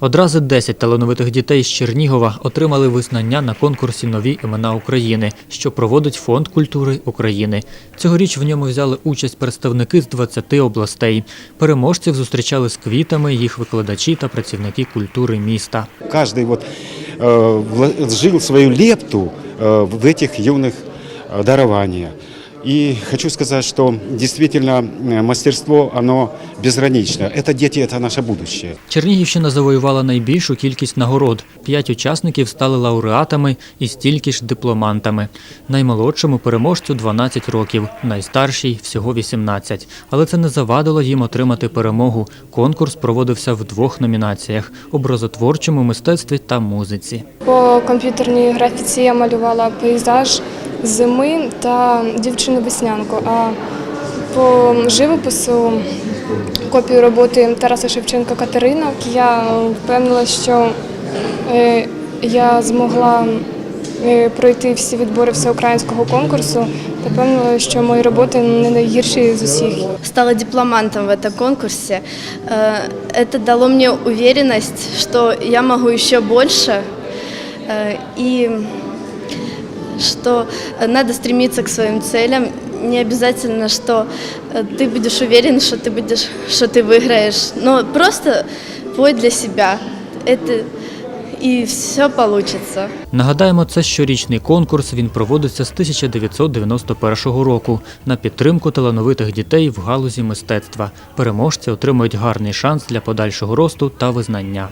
Одразу 10 талановитих дітей з Чернігова отримали визнання на конкурсі Нові імена України, що проводить Фонд культури України. Цьогоріч в ньому взяли участь представники з 20 областей. Переможців зустрічали з квітами їх викладачі та працівники культури міста. Каждый вот э, вложил свою лепту э, в этих юных э, дарования. И хочу сказать, что действительно э, мастерство, оно безгранично. Это дети, это наше будущее. Чернігівщина завоювала найбільшу кількість нагород. П'ять учасників стали лауреатами і стільки ж дипломантами. Наймолодшому переможцю 12 років, найстаршій всього 18. Але це не завадило їм отримати перемогу. Конкурс проводився в двох номінаціях: образотворчому мистецтві та музиці. По комп'ютерній графіці я малювала пейзаж зими та дівчину веснянку. А по живопису копію роботи Тараса Шевченка Катерина. Я впевнила, що е, я змогла е, пройти всі відбори всеукраїнського конкурсу та впевнила, що мої роботи не найгірші з усіх. стала дипломантом в этом конкурсе. Э, Это дало мне уверенность, что я могу еще больше э, и что надо стремиться к своим целям. Не обязательно, что э, ты будешь уверен, что ты будешь, что ты выиграешь, но просто пой для себя. Это и все получится. Нагадаємо, це щорічний конкурс. Він проводиться з 1991 року на підтримку талановитих дітей в галузі мистецтва. Переможці отримують гарний шанс для подальшого росту та визнання.